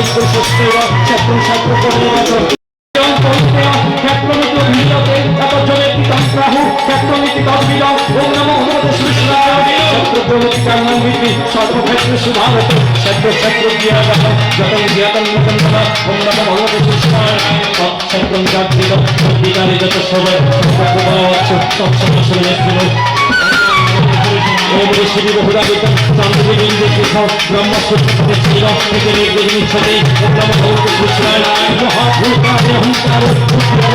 বিদ্যুৎ সুস্থ ছাত্র ছাত্র করে ক্ষেত্রমিত ভিড়তে একজনে পিতাম্প্রাহু ক্ষেত্রমিতি তদ্বিজ ওম নমো ভগবতে শ্রীকৃষ্ণায় ক্ষেত্রপ্রমিতি কারণং বিধি সর্বক্ষেত্রে সুভাবত ক্ষেত্র ক্ষেত্র জ্ঞাতম যতং জ্ঞাতম ব্রহ্মসূত্রে শিরক থেকে নির্বিঘ্ন ছতে ব্রহ্মসূত্রায় মহাভূতায় অহংকার পুত্র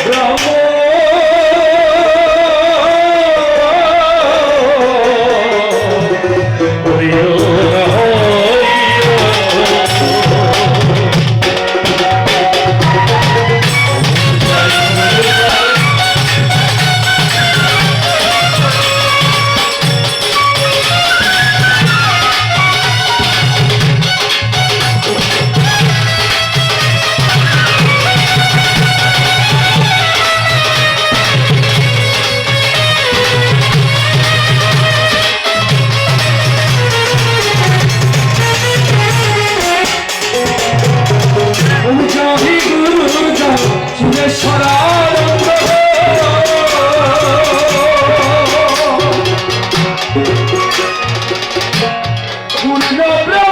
Bravo! no, no.